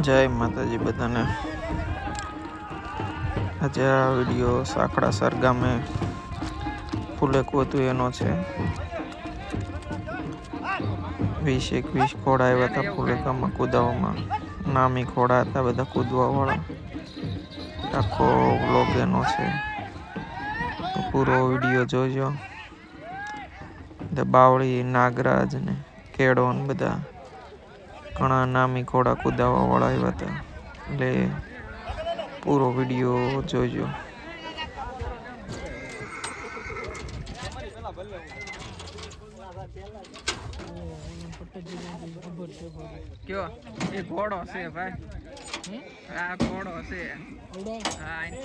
જય માતાજી બધાને. આજે આ વીડિયો સાંકડાસર ગામે ફૂલેક હતું એનો છે. વીસ એકવીસ ઘોડા આવ્યા હતા ફૂલેકામાં કૂદાવામાં નામી ઘોડા હતા બધા કૂદવાવાળા. આખો બ્લોગ એનો છે. પૂરો વીડિયો જોજો. બાવળી, નાગરાજ ને કેળો ને બધા. ઘણા નામી ઘોડા કુદાવા વાળા આવ્યા હતા. એટલે પૂરો વીડિયો કયો? એ ઘોડો છે ભાઈ. આ ઘોડો છે. હા એની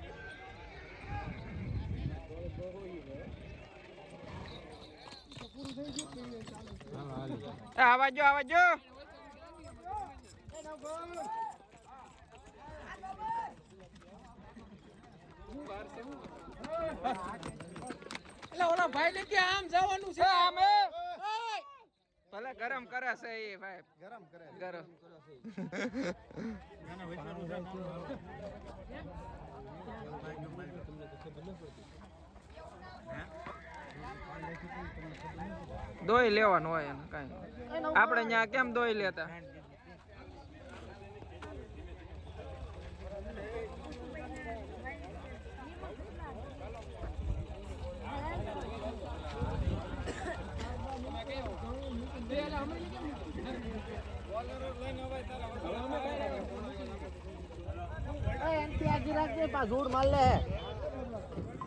આવાજો આવા જો એટલે ઓલા ભાઈ ને ત્યાં આમ જવાનું છે? આમે ભલે ગરમ કરે છે એ ભાઈ. ગરમ કરે. ગરમ. દોઈ લેવાનું હોય એને કઈ. આપણે ત્યાં કેમ દોઈ લેતા? રામ રામ હાલે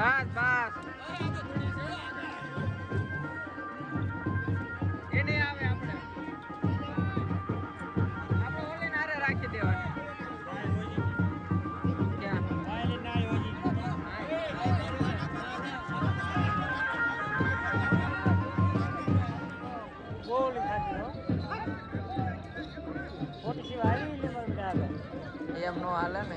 બસ બસ. એ નહીં આવે આપણે. આપણે ઓલી નારે રાખી દેવાની. એમ નો હાલે ને.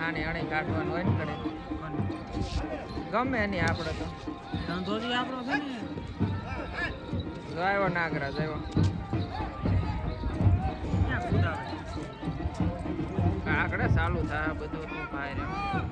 આને અણી કાઢવાનું હોય ને કરે ગમે નહીં આપણે તો. ધંધોજી આપણો છે ને. જો નાગરા જાયો આગળ ચાલુ થાય બધું ભાઈ રહ્યો.